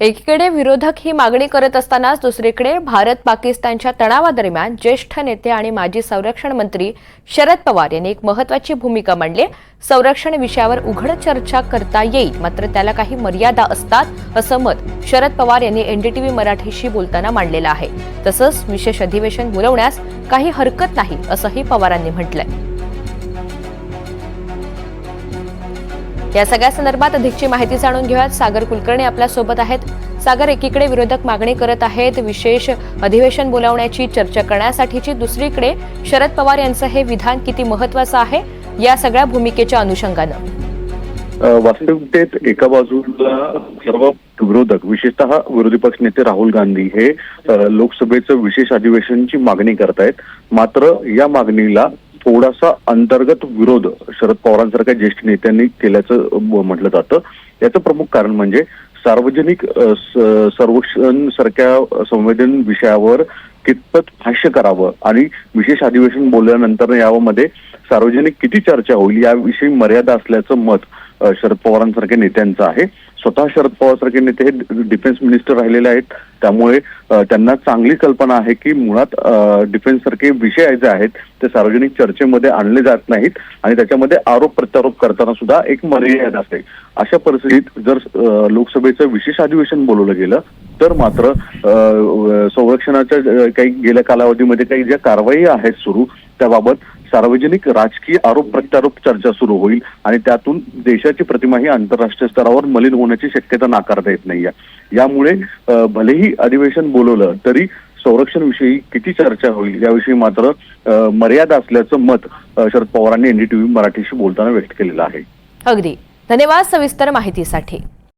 एकीकडे विरोधक ही मागणी करत असतानाच दुसरीकडे भारत पाकिस्तानच्या तणावादरम्यान ज्येष्ठ नेते आणि माजी संरक्षण मंत्री शरद पवार यांनी एक महत्वाची भूमिका मांडली. संरक्षण विषयावर उघड चर्चा करता येईल मात्र त्याला काही मर्यादा असतात असं मत शरद पवार यांनी एनडीटीव्ही मराठीशी बोलताना मांडलेलं आहे. तसंच विशेष अधिवेशन बोलवण्यास काही हरकत नाही असंही पवारांनी म्हटलंय. या सगळ्या संदर्भात अधिकची माहिती जाणून घेऊयात. सागर कुलकर्णी आपल्यासोबत आहेत. सागर एकीकडे विरोधक मागणी करत आहेत विशेष अधिवेशन बोलावण्याची चर्चा करण्यासाठीची. दुसरीकडे शरद पवार यांचं हे विधान किती महत्वाचं आहे? या सगळ्या भूमिकेच्या अनुषंगानं. वास्तविकतेत एका बाजूला सर्व विरोधक विशेषतः विरोधी पक्ष नेते राहुल गांधी हे लोकसभेचं विशेष अधिवेशनची मागणी करतायत. मात्र या मागणीला थोडासा अंतर्गत विरोध शरद पवारांसारख्या ज्येष्ठ नेत्यांनी केल्याचं म्हटलं जातं. याचं प्रमुख कारण म्हणजे सार्वजनिक सर्वेक्षण सारख्या संवेदन विषयावर कितपत भाष्य करावं आणि विशेष अधिवेशन बोलल्यानंतर यामध्ये सार्वजनिक किती चर्चा होईल याविषयी मर्यादा असल्याचं मत शरद पवारांसारख्या नेत्यांचं आहे. स्वतः शरद पवार सारखे नेते हे डिफेन्स मिनिस्टर राहिलेले आहेत. त्यामुळे त्यांना चांगली कल्पना आहे की मुळात डिफेन्स सारखे विषय जे आहेत ते सार्वजनिक चर्चेमध्ये आणले जात नाहीत आणि त्याच्यामध्ये आरोप प्रत्यारोप करताना सुद्धा एक मर्यादा असते. अशा परिस्थितीत जर लोकसभेचं विशेष अधिवेशन बोलवलं गेलं तर मात्र संरक्षणाच्या काही गेल्या कालावधीमध्ये काही ज्या कारवाई आहेत सुरू त्याबाबत सार्वजनिक राजकीय आरोप प्रत्यारोप चर्चा सुरू होईल आणि त्यातून देशाची प्रतिमा ही आंतरराष्ट्रीय स्तरावर मलिन होण्याची शक्यता नाकारता येत नाहीये. यामुळे भलेही अधिवेशन बोलवलं तरी संरक्षण विषयी किती चर्चा होईल याविषयी मात्र मर्यादा असल्याचं मत शरद पवारांनी एनडीटीव्ही मराठीशी बोलताना व्यक्त केलेलं आहे. अगदी. धन्यवाद सविस्तर माहितीसाठी.